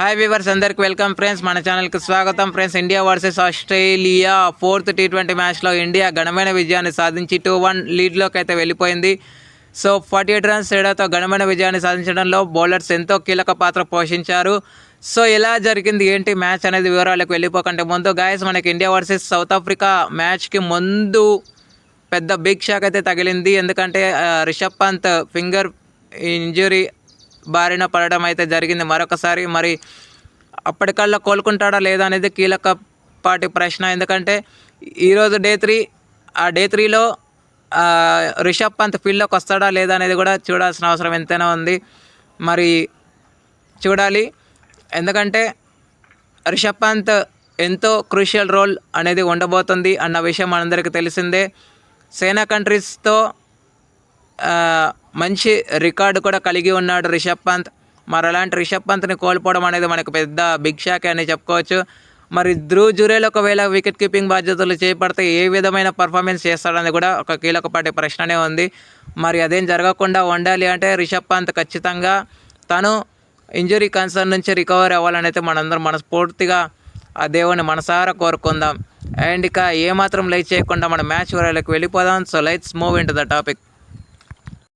Hi viewers అందరికి welcome friends మన ఛానల్కి స్వాగతం. Friends India versus Australia fourth T twenty మ్యాచ్లో ఇండియా ఘనమైన విజయాన్ని సాధించి టూ వన్ లీడ్లోకి అయితే వెళ్ళిపోయింది. సో ఫార్టీ ఎయిట్ రన్స్ తేడాతో ఘనమైన విజయాన్ని సాధించడంలో బౌలర్స్ ఎంతో కీలక పాత్ర పోషించారు. సో ఎలా జరిగింది? ఏంటి మ్యాచ్ అనేది వివరాలకు వెళ్ళిపోకంటే ముందు గాయస్ మనకి ఇండియా వర్సెస్ సౌత్ ఆఫ్రికా మ్యాచ్కి ముందు పెద్ద బిగ్ షాక్ అయితే తగిలింది. ఎందుకంటే uh, Rishabh Pant finger injury బారిన పడడం అయితే జరిగింది. మరొకసారి మరి అప్పటికల్లా కోలుకుంటాడా లేదా అనేది కీలక పాటి ప్రశ్న. ఎందుకంటే ఈరోజు డే త్రీ ఆ డే త్రీలో రిషబ్ పంత్ ఫీల్డ్లోకి వస్తాడా లేదా అనేది కూడా చూడాల్సిన అవసరం ఎంతైనా ఉంది. మరి చూడాలి. ఎందుకంటే రిషబ్ పంత్ ఎంతో క్రూషియల్ రోల్ అనేది ఉండబోతుంది అన్న విషయం మనందరికీ తెలిసిందే. సేనా కంట్రీస్తో మంచి రికార్డు కూడా కలిగి ఉన్నాడు రిషబ్ పంత్. మరి అలాంటి రిషబ్ పంత్ని కోల్పోవడం అనేది మనకు పెద్ద బిగ్ షాక్ అని చెప్పుకోవచ్చు. మరి ధ్రువ్ జురేల్ ఒకవేళ వికెట్ కీపింగ్ బాధ్యతలు చేపడితే ఏ విధమైన పర్ఫార్మెన్స్ చేస్తాడని కూడా ఒక కీలకపాటి ప్రశ్ననే ఉంది. మరి అదేం జరగకుండా ఉండాలి అంటే రిషబ్ పంత్ ఖచ్చితంగా తను ఇంజురీ కన్సర్న్ నుంచి రికవర్ అవ్వాలని అయితే మనందరం మనస్ఫూర్తిగా ఆ దేవుని మనసారా కోరుకుందాం. అండ్ ఇక ఏమాత్రం లైట్ చేయకుండా మన మ్యాచ్ వరకు వెళ్ళిపోదాం. So let's move into the topic.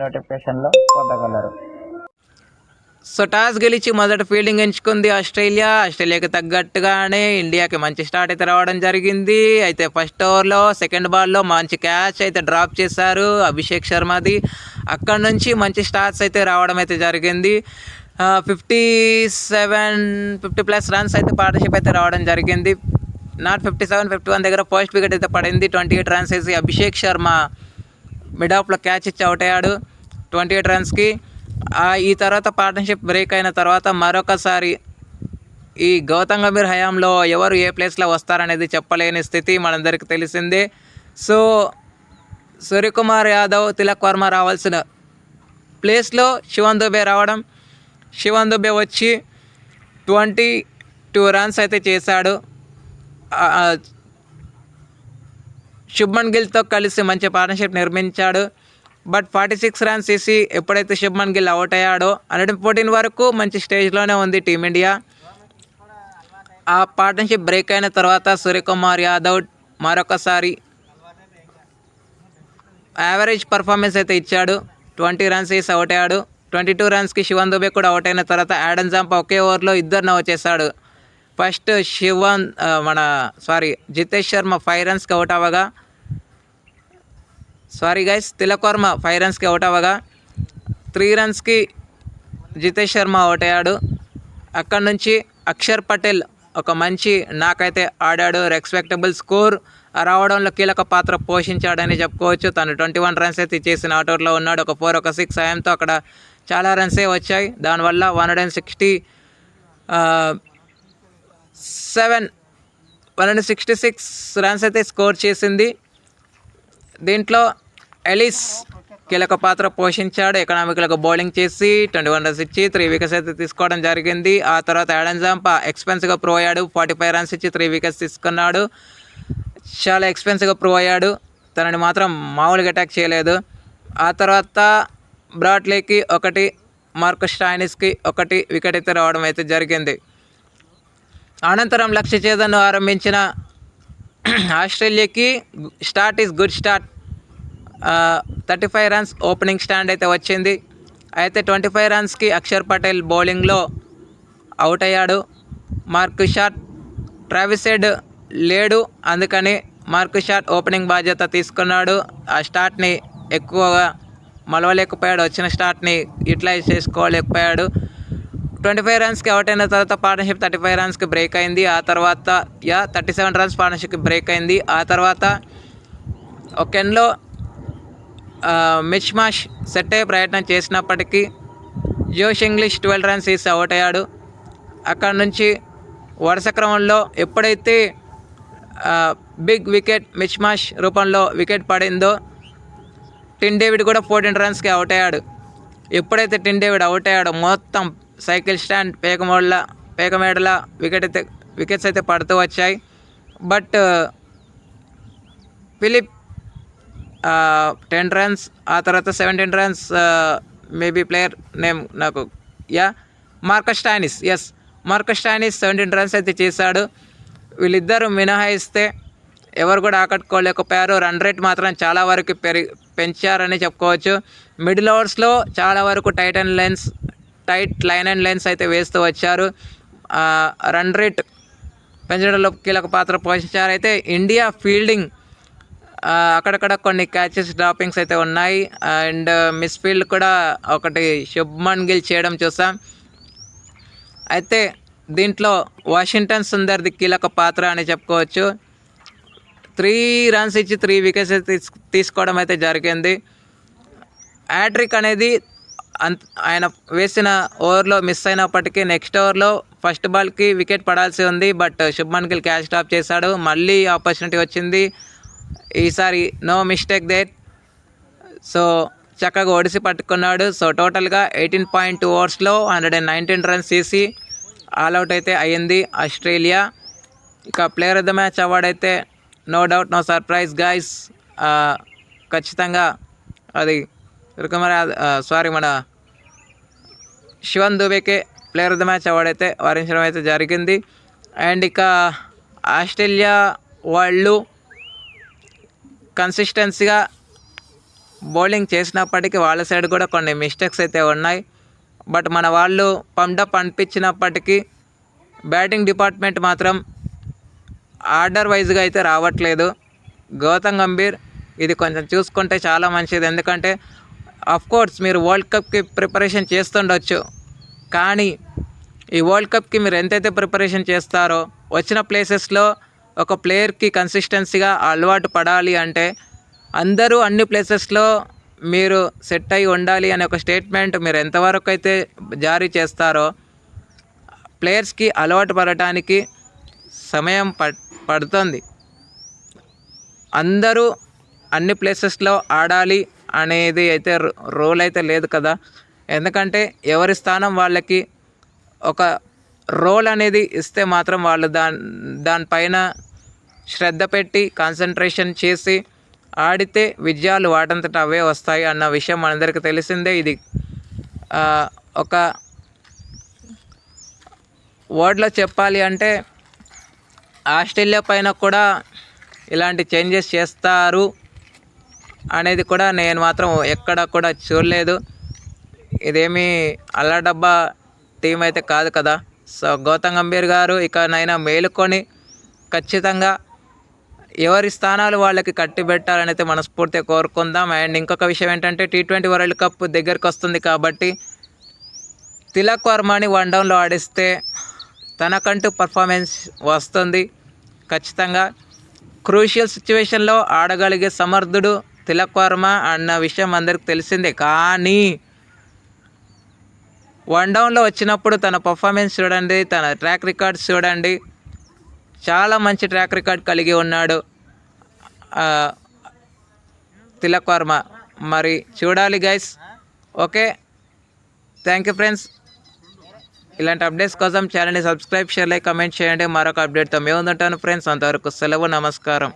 నోటిఫికేషన్లో పొందగలరు. సో టాస్ గెలిచి మొదట ఫీల్డింగ్ ఎంచుకుంది ఆస్ట్రేలియా. ఆస్ట్రేలియాకి తగ్గట్టుగానే ఇండియాకి మంచి స్టార్ట్ అయితే రావడం జరిగింది. అయితే ఫస్ట్ ఓవర్లో సెకండ్ బాల్లో మంచి క్యాచ్ అయితే డ్రాప్ చేశారు అభిషేక్ శర్మది. అక్కడ నుంచి మంచి స్టార్ట్స్ అయితే రావడం అయితే జరిగింది. Fifty seven fifty plus runs అయితే పార్ట్నర్షిప్ అయితే రావడం జరిగింది. Not fifty seven fifty one దగ్గర ఫస్ట్ వికెట్ అయితే పడింది. ట్వంటీ ఎయిట్ రన్స్ వేసి అభిషేక్ శర్మ మిడ్ ఆఫ్లో క్యాచ్ ఇచ్చి అవుట్ అయ్యాడు ట్వంటీ ఎయిట్ రన్స్కి. ఈ తర్వాత పార్ట్నర్షిప్ బ్రేక్ అయిన తర్వాత మరొకసారి ఈ గౌతమ్ గంభీర్ హయాంలో ఎవరు ఏ ప్లేస్లో వస్తారనేది చెప్పలేని స్థితి మనందరికీ తెలిసిందే. సో సూర్యకుమార్ యాదవ్ తిలక్ వర్మ రావాల్సిన ప్లేస్లో శివన్ దుబే రావడం. శివన్ దుబే వచ్చి ట్వంటీ టూ రన్స్ అయితే చేశాడు. శుభ్మన్ గిల్తో కలిసి మంచి పార్ట్నర్షిప్ నిర్మించాడు. బట్ ఫార్టీ సిక్స్ రన్స్ తీసి ఎప్పుడైతే శుభ్మన్ గిల్ అవుట్ అయ్యాడో హండ్రెడ్ ఫోర్టీన్ వరకు మంచి స్టేజ్లోనే ఉంది టీమిండియా ఆ పార్ట్నర్షిప్ బ్రేక్ అయిన తర్వాత సూర్యకుమార్ యాదవ్ మరొకసారి యావరేజ్ పర్ఫార్మెన్స్ అయితే ఇచ్చాడు. ట్వంటీ రన్స్ వేసి అవుట్ అయ్యాడు. ట్వంటీ టూ రన్స్కి శివన్ దుబే కూడా అవుట్ అయిన తర్వాత యాడన్ జాంప్ ఒకే ఓవర్లో ఇద్దరిని వచ్చేసాడు ఫస్ట్ శివన్ మన సారీ జితేష్ శర్మ ఫైవ్ రన్స్కి out అవ్వగా sorry guys Tilak Varma five రన్స్కి out అవ్వగా త్రీ రన్స్కి జితేష్ శర్మ అవుట్ అయ్యాడు. అక్కడ నుంచి అక్షర్ పటేల్ ఒక మంచి నాకైతే ఆడాడు. రెస్పెక్టబుల్ స్కోర్ రావడంలో కీలక పాత్ర పోషించాడని చెప్పుకోవచ్చు. తను ట్వంటీ వన్ రన్స్ అయితే చేసిన అవుట్లో ఉన్నాడు. ఒక ఫోర్ ఒక సిక్స్ సాయంతో అక్కడ చాలా రన్సే వచ్చాయి. దానివల్ల one hundred and sixty seven one hundred sixty six runs అయితే స్కోర్ చేసింది. దీంట్లో ఎలిస్ కీలక పాత్ర పోషించాడు. ఎకనామిక్లకు బౌలింగ్ చేసి ట్వంటీ వన్ రన్స్ ఇచ్చి త్రీ వికెట్స్ అయితే తీసుకోవడం జరిగింది. ఆ తర్వాత యాడన్ జాంపా ఎక్స్పెన్స్గా ప్రూవ్ అయ్యాడు. ఫార్టీ ఫైవ్ రన్స్ ఇచ్చి త్రీ వికెట్స్ తీసుకున్నాడు. చాలా ఎక్స్పెన్స్గా ప్రూవ్ అయ్యాడు. తనని మాత్రం మామూలుగా అటాక్ చేయలేదు. ఆ తర్వాత బ్రాట్లీకి ఒకటి మార్కస్ స్టాయినిస్కి ఒకటి వికెట్ అయితే రావడం అయితే జరిగింది. అనంతరం లక్ష్య ఛేదను ఆరంభించిన ఆస్ట్రేలియాకి start is good start. Thirty five runs opening stand అయితే వచ్చింది. అయితే ట్వంటీ ఫైవ్ రన్స్కి అక్షర్ పటేల్ బౌలింగ్లో అవుట్ అయ్యాడు. మార్క్ షాట్ ట్రావిసెడ్ లేడు. అందుకని మార్క్ షాట్ ఓపెనింగ్ బాధ్యత తీసుకున్నాడు. ఆ స్టార్ట్ని ఎక్కువగా మలవలేకపోయాడు. వచ్చిన స్టార్ట్ని యూటిలైజ్ చేసుకోలేకపోయాడు. ట్వంటీ ఫైవ్ రన్స్కి అవుట్ అయిన తర్వాత పార్ట్నర్షిప్ థర్టీ ఫైవ్ రన్స్కి బ్రేక్ అయింది. ఆ తర్వాత యా థర్టీ సెవెన్ రన్స్ పార్ట్నర్షిప్కి బ్రేక్ అయింది. ఆ తర్వాత ఒక ఎండ్లో మిచ్ మాష్ సెట్ అయ్యే ప్రయత్నం చేసినప్పటికీ జోష్ ఇంగ్లీష్ ట్వెల్వ్ రన్స్ వేసి అవుట్ అయ్యాడు. అక్కడ నుంచి వరుస క్రమంలో ఎప్పుడైతే బిగ్ వికెట్ మిచ్ మాష్ రూపంలో వికెట్ పడిందో టిన్ డేవిడ్ కూడా ఫోర్టీన్ రన్స్కి అవుట్ అయ్యాడు. ఎప్పుడైతే టిన్ డేవిడ్ అవుట్ అయ్యాడో మొత్తం సైకిల్ స్టాండ్ పేకమోడ్ల పేకమేడల వికెట్ అయితే వికెట్స్ అయితే పడుతూ వచ్చాయి. బట్ ఫిలిప్ టెన్ రన్స్ ఆ తర్వాత seventeen runs maybe player name నాకు yeah Marcus Stoinis yes Marcus Stoinis seventeen runs అయితే చేశాడు. వీళ్ళిద్దరూ మినహాయిస్తే ఎవరు కూడా ఆకట్టుకోలేకపోయారు. రన్ రేట్ మాత్రం చాలా వరకు పెరిగి పెంచారని చెప్పుకోవచ్చు. మిడిల్ ఓవర్స్లో చాలా వరకు tighten lens lines tight line and lines అయితే వేస్తూ వచ్చారు. రన్ రేట్ పెంచడంలో కీలక పాత్ర పోషించారు. అయితే ఇండియా ఫీల్డింగ్ అక్కడక్కడ కొన్ని క్యాచెస్ డ్రాపింగ్స్ అయితే ఉన్నాయి. అండ్ మిస్ ఫీల్డ్ కూడా ఒకటి శుభ్మన్ గిల్ చేయడం చూసాం. అయితే దీంట్లో వాషింగ్టన్ సుందర్ది కీలక పాత్ర అని చెప్పుకోవచ్చు. త్రీ రన్స్ ఇచ్చి త్రీ వికెట్స్ తీసు తీసుకోవడం అయితే జరిగింది. హ్యాట్రిక్ అనేది ఆయన వేసిన ఓవర్లో మిస్ అయినప్పటికీ నెక్స్ట్ ఓవర్లో ఫస్ట్ బాల్కి వికెట్ పడాల్సి ఉంది. But Shubman Gill catch drop చేశాడు. మళ్ళీ ఆపర్చునిటీ వచ్చింది. ఈసారి నో మిస్టేక్ దేట్ సో చక్కగా ఒడిసి పట్టుకున్నాడు. సో టోటల్గా ఎయిటీన్ పాయింట్ టూ ఓవర్స్లో హండ్రెడ్ అండ్ నైన్టీన్ రన్స్ తీసి ఆల్అవుట్ అయితే అయ్యింది ఆస్ట్రేలియా. ఇక player of the match award అయితే no doubt no surprise guys ఖచ్చితంగా అది రుకుమర సారీ మన Shivam దుబేకే player of the match award అయితే వరించడం అయితే జరిగింది అండ్ ఇక ఆస్ట్రేలియా వాళ్ళు కన్సిస్టెన్సీగా బౌలింగ్ చేసినప్పటికీ వాళ్ళ సైడ్ కూడా కొన్ని మిస్టేక్స్ అయితే ఉన్నాయి. బట్ మన వాళ్ళు పండప్ అనిపించినప్పటికీ బ్యాటింగ్ డిపార్ట్మెంట్ మాత్రం ఆర్డర్ వైజ్గా అయితే రావట్లేదు. గౌతమ్ గంభీర్ ఇది కొంచెం చూసుకుంటే చాలా మంచిది. ఎందుకంటే కోర్స్ మీరు వరల్డ్ కప్కి ప్రిపరేషన్ చేస్తుండొచ్చు. కానీ ఈ వరల్డ్ కప్కి మీరు ఎంతైతే ప్రిపరేషన్ చేస్తారో వచ్చిన ప్లేసెస్లో ఒక ప్లేయర్కి కన్సిస్టెన్సీగా అలవాటు పడాలి అంటే అందరూ అన్ని ప్లేసెస్లో మీరు సెట్ అయి ఉండాలి అనే ఒక స్టేట్మెంట్ మీరు ఎంతవరకు అయితే జారీ చేస్తారో ప్లేయర్స్కి అలవాటు పడటానికి సమయం పడ్ పడుతుంది. అందరూ అన్ని ప్లేసెస్లో ఆడాలి అనేది అయితే రోల్ అయితే లేదు కదా. ఎందుకంటే ఎవరి స్థానం వాళ్ళకి ఒక రోల్ అనేది ఇస్తే మాత్రం వాళ్ళు దాని దానిపైన శ్రద్ధ పెట్టి కాన్సన్ట్రేషన్ చేసి ఆడితే విజయాలు వాటంతట అవే వస్తాయి అన్న విషయం మనందరికీ తెలిసిందే. ఇది ఒక వర్డ్లో చెప్పాలి అంటే ఆస్ట్రేలియా పైన కూడా ఇలాంటి చేంజెస్ చేస్తారు. అనేది కూడా నేను మాత్రం ఎక్కడ కూడా చూడలేదు. ఇదేమీ అల్లడబ్బా టీం అయితే కాదు కదా. సో గౌతమ్ గంభీర్ గారు ఇకనైనా మేలుకొని ఖచ్చితంగా ఎవరి స్థానాలు వాళ్ళకి కట్టి పెట్టాలని అయితే మనస్ఫూర్తిగా కోరుకుందాం. అండ్ ఇంకొక విషయం ఏంటంటే టీ ట్వంటీ వరల్డ్ కప్ దగ్గరికి వస్తుంది కాబట్టి తిలక్ వర్మని వన్ డౌన్లో ఆడిస్తే తనకంటూ పర్ఫార్మెన్స్ వస్తుంది. ఖచ్చితంగా క్రూషియల్ సిచ్యువేషన్లో ఆడగలిగే సమర్థుడు తిలక్ వర్మ అన్న విషయం అందరికి తెలిసిందే కానీ వన్ డౌన్లో వచ్చినప్పుడు తన పర్ఫార్మెన్స్ చూడండి తన ట్రాక్ రికార్డ్స్ చూడండి చాలా మంచి ట్రాక్ రికార్డ్ కలిగి ఉన్నాడు తిలక్ వర్మ మరి చూడాలి guys okay? Thank you friends ఇలాంటి అప్డేట్స్ కోసం ఛానల్ని సబ్స్క్రైబ్ షేర్ లైక్ కమెంట్ చేయండి. మరొక అప్డేట్తో మేము ఉంటాను ఫ్రెండ్స్ అంతవరకు సెలవు నమస్కారం.